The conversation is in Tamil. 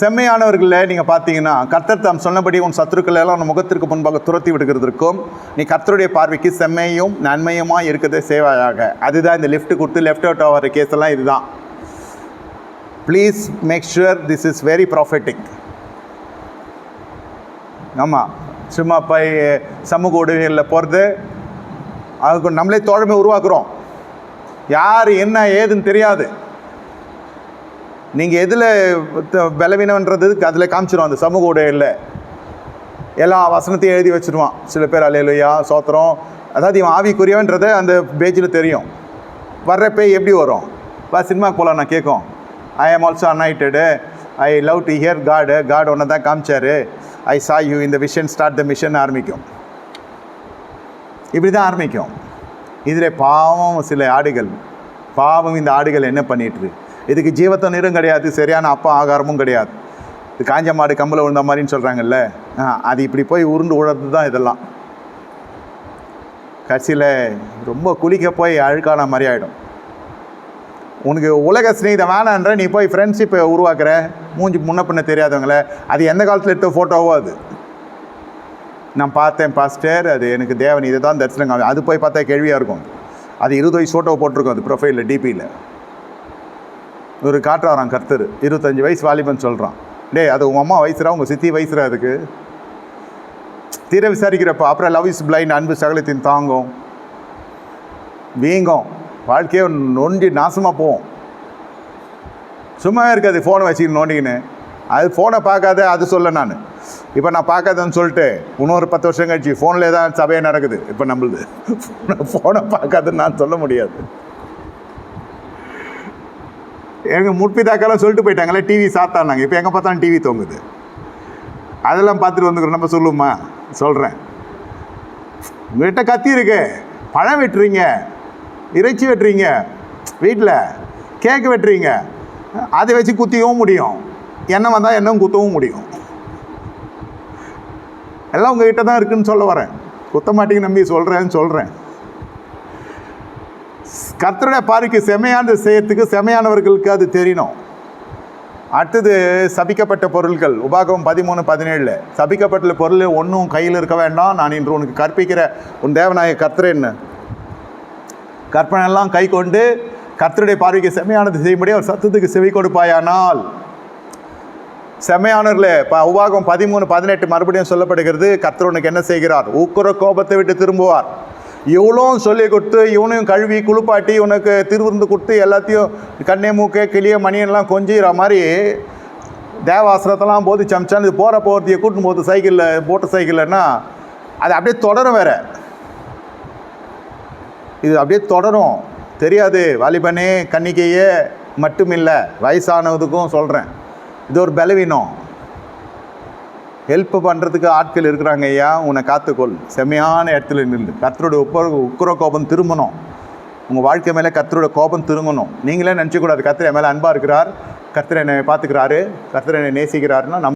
செம்மையானவர்களில் நீங்கள் பார்த்தீங்கன்னா கர்த்தர் தாம் சொன்னபடி உன் சத்துருக்கள் எல்லாம் உன் முகத்திற்கு முன்பாக துரத்தி விடுகிறதற்கும் நீ கர்த்தருடைய பார்வைக்கு செம்மையும் நன்மையுமாக இருக்கிறதே சேவையாக. அதுதான் இந்த லிஃப்ட் கொடுத்து லெஃப்ட் அவுட் ஆகிற கேஸ் எல்லாம் இதுதான். Please make sure this is very prophetic ஆமாம் சும்மா போய் சமூக ஊடகங்களில் போகிறது அதுக்கு நம்மளே தோழமை உருவாக்குறோம். யார் என்ன ஏதுன்னு தெரியாது. நீங்கள் எதில் பலவீனன்றதுக்கு அதில் காமிச்சிடும் அந்த சமூக ஊடகங்களில் எல்லா வசனத்தையும் எழுதி வச்சுருவான். சில பேர் அலையலையா சோத்திரம். அதாவது இவன் ஆவிக்குரியவன்றதை அந்த பேஜில் தெரியும். வர்ற எப்படி வரும்? வா சினிமாக்கு போகலாம் நான் கேட்கும். I am also anointed I love to hear God God ஒன்று தான் காமிச்சாரு. ஐ சா யூ இந்த விஷன் ஸ்டார்ட் த மிஷன் ஆரம்பிக்கும். இப்படி தான் ஆரம்பிக்கும். இதில் பாவம் சில ஆடுகள். பாவம் இந்த ஆடுகள் என்ன பண்ணிட்டு இதுக்கு ஜீவத்த நீரும் கிடையாது சரியான அப்பா ஆகாரமும் கிடையாது. இது காஞ்ச மாடு கம்பில் விழுந்த மாதிரின்னு சொல்கிறாங்கல்ல அது இப்படி போய் உருண்டு உழறது தான் இதெல்லாம். கடைசியில் ரொம்ப குளிக்க போய் அழுக்கான மாதிரி ஆகிடும் உனக்கு உலக ஸ்நேகிதம் வேணான்ற நீ போய் ஃப்ரெண்ட்ஷிப்பை உருவாக்குற. மூஞ்சி முன்ன பின்ன தெரியாதவங்களே. அது எந்த காலத்தில் எடுத்த ஃபோட்டோவோ அது? நான் பார்த்தேன் பாஸ்டர் அது எனக்கு தேவன் இதை தான் தரிசனம். காமி அது போய் பார்த்தா கேள்வியாக இருக்கும். அது இருபது வயசு ஃபோட்டோ போட்டிருக்கோம் அது ப்ரொஃபைலில் டிபியில் ஒரு காட்டுறாராம் கர்த்தர். இருபத்தஞ்சி வயசு வாலிபன் சொல்கிறான் டே அது உங்கள் அம்மா வயசுரா? உங்கள் சித்தி வயசுரா அதுக்கு? தீர விசாரிக்கிறப்ப அப்புறம் லவ் இஸ் பிளைண்ட் அன்பு சகலத்தின் தாங்கும். வீங்கும். வாழ்க்கையே நொண்டி நாசமாக போகும். சும்மாவே இருக்காது ஃபோனை வச்சுக்கிட்டு நோண்டிக்கின்னு. அது ஃபோனை பார்க்காத அது சொல்ல நான். இப்போ நான் பார்க்காதன்னு சொல்லிட்டு இன்னொரு பத்து வருஷம் கழிச்சு ஃபோனில் தான் சபையாக நடக்குது. இப்போ நம்மளுது. ஃபோனை பார்க்காதுன்னு நான் சொல்ல முடியாது. எங்கள் முற்பிதாக்கெல்லாம் சொல்லிட்டு போயிட்டாங்களே டிவி சாத்தானாங்க. இப்போ எங்கே பார்த்தாலும் டிவி தொங்குது. அதெல்லாம் பார்த்துட்டு வந்துக்கிறோம். நம்ம சொல்லுமா சொல்கிறேன் உங்கள்கிட்ட கத்தி இருக்கு. பழம் வெட்டுறீங்க. இறைச்சி வெட்டுறீங்க. வீட்டில் கேக்கு வெட்டுறீங்க. அதை வச்சு குத்திக்கவும் முடியும். எண்ணெய் வந்தால் எண்ணெயும் குத்தவும் முடியும். எல்லாம் உங்ககிட்ட தான் இருக்குன்னு சொல்ல வரேன். குத்த மாட்டேங்க நம்பி சொல்கிறேன்னு சொல்கிறேன் கர்த்தருடைய பார்வைக்கு செமையானது செய்யறதுக்கு செமையானவர்களுக்கு அது தெரியணும். அடுத்தது சபிக்கப்பட்ட பொருட்கள் உபாகம் பதிமூணு பதினேழில் சபிக்கப்பட்ட பொருள் ஒன்றும் கையில் இருக்க வேண்டாம். நான் இன்று உனக்கு கற்பிக்கிற உன் தேவநாய கர்த்தரேன்னு கற்பனையெல்லாம் கை கொண்டு கர்த்தருடைய பார்வைக்கு செமையானது செய்யும்படி அவர் சத்தத்துக்கு செவி கொடுப்பாயானால் செமையானவர்களே இப்போ உபாகம் பதிமூணு பதினெட்டு மறுபடியும் சொல்லப்படுகிறது. கர்த்தர் உனக்கு என்ன செய்கிறார்? ஊக்குற கோபத்தை விட்டு திரும்புவார். இவ்வளோ சொல்லி கொடுத்து இவனையும் கழுவி குளிப்பாட்டி இவனுக்கு திருவிருந்து கொடுத்து எல்லாத்தையும் கண்ணே மூக்கே கிளிய மணியெல்லாம் கொஞ்சிற மாதிரி தேவாசிரத்தெல்லாம் போது சமைச்சான். இது போகிற போகிறதைய கூட்டின்னு போது சைக்கிளில் போட்ட சைக்கிள்னா அது அப்படியே தொடரும் வேற. இது அப்படியே தொடரும். தெரியாது. வாலிபனே கன்னிகையே மட்டுமில்லை. வயசானதுக்கும் சொல்கிறேன் இது ஒரு பலவீனம். ஹெல்ப் பண்ணுறதுக்கு ஆட்கள் இருக்கிறாங்க ஐயா. உன்னை காத்துக்கொள். செம்மையான இடத்துல நில்லு. கத்தருடைய உப்ப உக்குர கோபம் திரும்பணும். உங்கள் வாழ்க்கை மேலே கத்தருடைய கோபம் திரும்பணும் நீங்களே நினச்சிக்கூடாது. கர்த்தர் மேலே அன்பாக இருக்கிறார். கர்த்தர் என்னை பார்த்துக்கிறாரு. கர்த்தர் என்னை நேசிக்கிறாருன்னா நம்ம